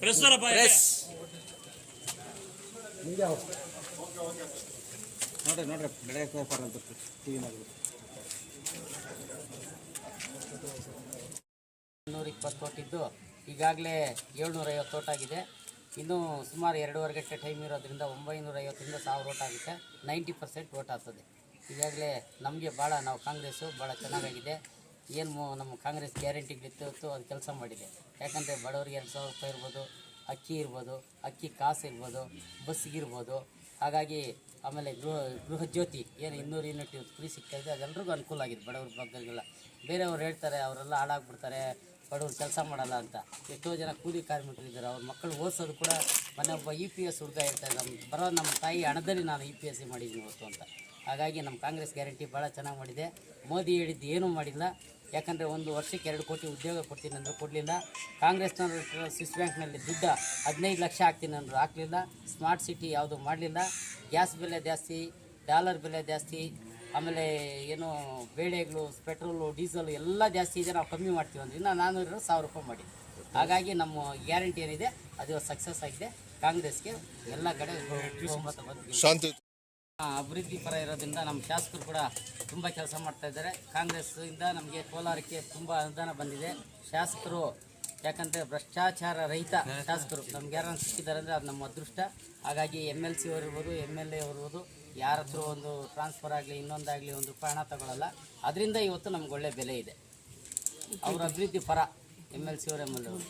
Press press ನೋಡ್ರಿ ನೋಡ್ರಿ ಬೆಳೆ ವ್ಯಾಪಾರ ಅಂತ ಟಿವಿನಾಗ ನೂರ ಇಪ್ಪತ್ತು ಕೊಟ್ಟಿದ್ದು ಈಗಾಗಲೇ ಏಳ್ನೂರ ಐವತ್ತು ಓಟ್ ಆಗಿದೆ. ಇನ್ನೂ ಸುಮಾರು ಎರಡೂವರೆ ಗಂಟೆ ಟೈಮ್ ಇರೋದ್ರಿಂದ ಒಂಬೈನೂರ ಐವತ್ತರಿಂದ ಸಾವಿರ ಓಟ್ ಆಗುತ್ತೆ. ನೈಂಟಿ ಪರ್ಸೆಂಟ್ ಓಟ್ ಆಗ್ತದೆ. ಈಗಾಗಲೇ ನಮಗೆ ಭಾಳ ನಾವು ಕಾಂಗ್ರೆಸ್ಸು ಭಾಳ ಚೆನ್ನಾಗಾಗಿದೆ. ಏನು ನಮ್ಮ ಕಾಂಗ್ರೆಸ್ ಗ್ಯಾರಂಟಿಗಳಿತ್ತು ಅದು ಕೆಲಸ ಮಾಡಿದೆ. ಯಾಕಂದರೆ ಬಡವರಿಗೆ ಎರಡು ಸಾವಿರ ರೂಪಾಯಿ ಇರ್ಬೋದು, ಅಕ್ಕಿ ಇರ್ಬೋದು, ಅಕ್ಕಿ ಕಾಸು ಇರ್ಬೋದು ಬಸ್ಸಿಗಿರ್ಬೋದು ಹಾಗಾಗಿ ಆಮೇಲೆ ಗೃಹ ಗೃಹ ಜ್ಯೋತಿ, ಏನು ಇನ್ನೂರು ಯೂನಿಟ್ ಫ್ರೀ ಸಿಕ್ಕಿದೆ ಅದೆಲ್ಲರಿಗೂ ಅನುಕೂಲ ಆಗಿದೆ ಬಡವ್ರ ಬಗ್ಗೆಲ್ಲ ಬೇರೆಯವ್ರು ಹೇಳ್ತಾರೆ, ಅವರೆಲ್ಲ ಹಾಳಾಗ್ಬಿಡ್ತಾರೆ, ಬಡವ್ರು ಕೆಲಸ ಮಾಡಲ್ಲ ಅಂತ. ಎಷ್ಟೋ ಜನ ಕೂಲಿ ಕಾರ್ಮಿಕರು ಇದ್ದಾರೆ, ಅವ್ರ ಮಕ್ಕಳು ಓದಿಸೋದು ಕೂಡ ಮನೆ ಒಬ್ಬ ಯು ಪಿ ಎಸ್ ಹುಡುಗ ಇರ್ತಾರೆ ನಮ್ಮ ಬರೋ ನಮ್ಮ ತಾಯಿ ಹಣದಲ್ಲಿ ನಾನು ಯು ಪಿ ಎಸ್ ಸಿ ಮಾಡಿದ್ದೀನಿ ಇವತ್ತು ಅಂತ. ಹಾಗಾಗಿ ನಮ್ಮ ಕಾಂಗ್ರೆಸ್ ಗ್ಯಾರಂಟಿ ಭಾಳ ಚೆನ್ನಾಗಿ ಮಾಡಿದೆ. ಮೋದಿ ಹೇಳಿದ್ದು ಏನೂ ಮಾಡಿಲ್ಲ. ಯಾಕಂದರೆ ಒಂದು ವರ್ಷಕ್ಕೆ ಎರಡು ಕೋಟಿ ಉದ್ಯೋಗ ಕೊಡ್ತೀನಿ ಅಂದರು ಕೊಡಲಿಲ್ಲ. ಕಾಂಗ್ರೆಸ್ನವರು ಸ್ವಿಸ್ ಬ್ಯಾಂಕ್ನಲ್ಲಿ ದುಡ್ಡು ಹದಿನೈದು ಲಕ್ಷ ಹಾಕ್ತೀನಿ ಅಂದರು ಹಾಕಲಿಲ್ಲ. ಸ್ಮಾರ್ಟ್ ಸಿಟಿ ಯಾವುದು ಮಾಡಲಿಲ್ಲ. ಗ್ಯಾಸ್ ಬೆಲೆ ಜಾಸ್ತಿ, ಡಾಲರ್ ಬೆಲೆ ಜಾಸ್ತಿ, ಆಮೇಲೆ ಏನು ಬೇಳೆಗಳು, ಪೆಟ್ರೋಲು, ಡೀಸೆಲ್ ಎಲ್ಲ ಜಾಸ್ತಿ ಇದೆ, ನಾವು ಕಮ್ಮಿ ಮಾಡ್ತೀವಿ ಅಂದ್ರೆ. ಇನ್ನು ಇರೋ ಸಾವಿರ ರೂಪಾಯಿ ಮಾಡಿ ಹಾಗಾಗಿ ನಮ್ಮ ಗ್ಯಾರಂಟಿ ಏನಿದೆ, ಅದು ಸಕ್ಸಸ್ ಆಗಿದೆ. ಕಾಂಗ್ರೆಸ್ಗೆ ಎಲ್ಲ ಕಡೆ ಶಾಂತಿ. ಅಭಿವೃದ್ಧಿ ಪರ ಇರೋದ್ರಿಂದ ನಮ್ಮ ಶಾಸಕರು ಕೂಡ ತುಂಬ ಕೆಲಸ ಮಾಡ್ತಾ ಇದ್ದಾರೆ. ಕಾಂಗ್ರೆಸ್ ಇಂದ ನಮಗೆ ಕೋಲಾರಕ್ಕೆ ತುಂಬ ಅನುದಾನ ಬಂದಿದೆ. ಶಾಸಕರು ಯಾಕಂದರೆ ಭ್ರಷ್ಟಾಚಾರ ರಹಿತ ಶಾಸಕರು ನಮ್ಗೆ ಯಾರನ್ನ ಸಿಕ್ಕಿದ್ದಾರೆ ಅಂದರೆ ಅದು ನಮ್ಮ ಅದೃಷ್ಟ. ಹಾಗಾಗಿ ಎಂ ಎಲ್ ಸಿ ಅವರು ಇರ್ಬೋದು ಎಂ ಎಲ್ ಎ ಅವ್ರಿರ್ಬೋದು ಯಾರ ಹತ್ರ ಒಂದು ಟ್ರಾನ್ಸ್ಫರ್ ಆಗಲಿ ಇನ್ನೊಂದಾಗಲಿ ಒಂದು ರೂಪಾಯಿ ಹಣ ತಗೊಳ್ಳಲ್ಲ ಅದರಿಂದ ಇವತ್ತು ನಮ್ಗೆ ಒಳ್ಳೆ ಬೆಲೆ ಇದೆ. ಅವ್ರ ಅಭಿವೃದ್ಧಿ ಪರ ಎಂ ಎಲ್ ಸಿ ಅವರು ಎಂ ಎಲ್ ಎ ಅವರು.